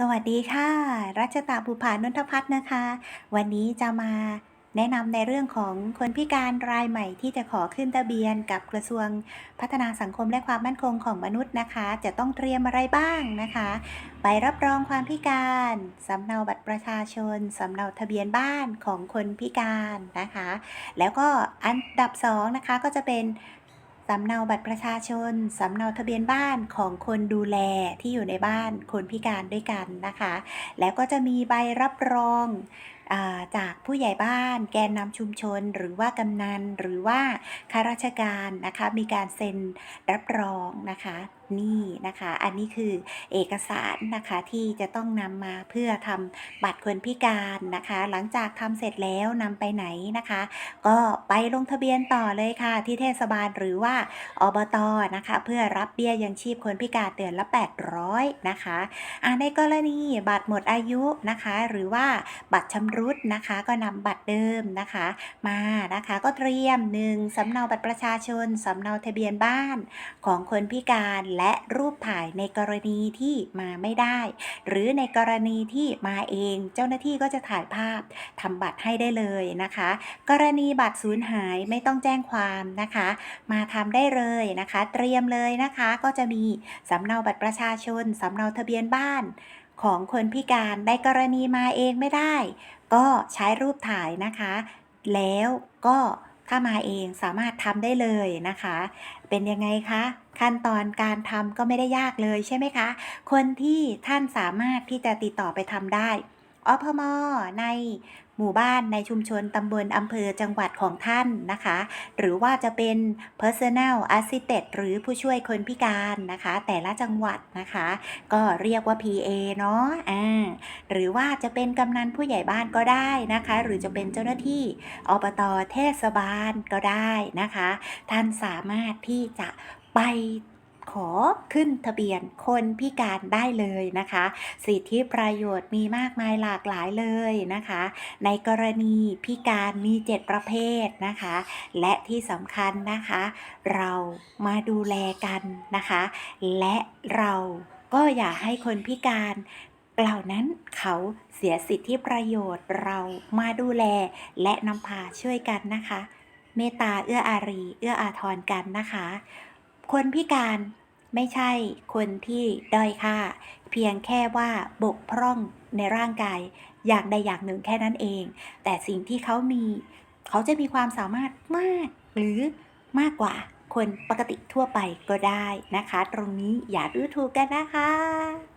สวัสดีค่ะ รัชตะบุภานนทพัฒน์นะคะ วันนี้จะมาแนะนำในเรื่องของคนพิการรายใหม่ที่จะขอขึ้นทะเบียนกับกระทรวงพัฒนาสังคมและความมั่นคงของมนุษย์นะคะ จะต้องเตรียมอะไรบ้างนะคะใบรับรองความพิการสำเนาบัตรประชาชนสำเนาทะเบียนบ้านของคนพิการนะคะ แล้วก็อันดับสองนะคะก็จะเป็น สำเนาบัตรประชาชน สำเนาทะเบียนบ้านของคนดูแลที่อยู่ในบ้านคนพิการด้วยกันนะคะ แล้วก็จะมีใบรับรอง จากผู้ใหญ่บ้าน แกนนำชุมชน หรือว่ากำนันหรือว่าข้าราชการนะคะมีการเซ็นรับรองนะคะนี่นะคะ อันนี้คือเอกสารนะคะที่จะต้องนำมาเพื่อทำบัตรคนพิการนะคะ หลังจากทำเสร็จแล้วนำไปไหนนะคะ ก็ไปลงทะเบียนต่อเลยค่ะ ที่เทศบาลหรือว่าอบตนะคะ เพื่อรับเบี้ยยังชีพคนพิการเดือนละ 800 นะคะในกรณีบัตรหมดอายุนะคะ หรือว่าบัตรชำรุดนะคะก็นำบัตรเดิมนะคะมานะคะก็เตรียม1สำเนาบัตรประชาชนสำเนาทะเบียนบ้านของคนพิการและรูปถ่ายในกรณีที่มาไม่ได้ หรือในกรณีที่มาเอง เจ้าหน้าที่ก็จะถ่ายภาพทำบัตรให้ได้เลยนะคะ กรณีบัตรสูญหายไม่ต้องแจ้งความนะคะ มาทำได้เลยนะคะ เตรียมเลยนะคะก็จะมีสำเนาบัตรประชาชนสำเนาทะเบียนบ้าน ของคนพิการในกรณีมาเองไม่ได้ ก็ใช้รูปถ่ายนะคะ แล้วก็ถ้ามาเองสามารถทำได้เลยนะคะ เป็นยังไงคะ ขั้นตอนการทำก็ไม่ได้ยากเลยใช่ไหมคะ คนที่ท่านสามารถที่จะติดต่อไปทำได้ อพมในหมู่บ้านในชุมชนตำบลอำเภอจังหวัดของท่านนะคะ หรือว่าจะเป็น personal assistant หรือผู้ช่วยคนพิการนะคะ แต่ละจังหวัดนะคะ ก็เรียกว่า PA เนาะอ่าหรือว่าจะเป็นกำนันผู้ใหญ่บ้านก็ได้นะคะ หรือจะเป็นเจ้าหน้าที่อบตเทศบาลก็ได้นะคะ ท่านสามารถที่จะไป ขอขึ้นทะเบียนคนพิการได้เลยนะคะ สิทธิประโยชน์มีมากมายหลากหลายเลยนะคะ ในกรณีพิการมี 7 ประเภทนะคะ และที่สำคัญนะคะ เรามาดูแลกันนะคะ และเราก็อย่าให้คนพิการเหล่านั้นเขาเสียสิทธิประโยชน์เรามาดูแลและนำพาช่วยกันนะคะ เมตตาเอื้ออารี เอื้ออาทรกันนะคะ คนพิการไม่ใช่คนที่ด้อยค่า เพียงแค่ว่าบกพร่องในร่างกายอย่างใดอย่างหนึ่งแค่นั้นเอง แต่สิ่งที่เขามี เขาจะมีความสามารถมากหรือมากกว่าคนปกติทั่วไปก็ได้นะคะ ตรงนี้อย่าดูถูกกันนะคะ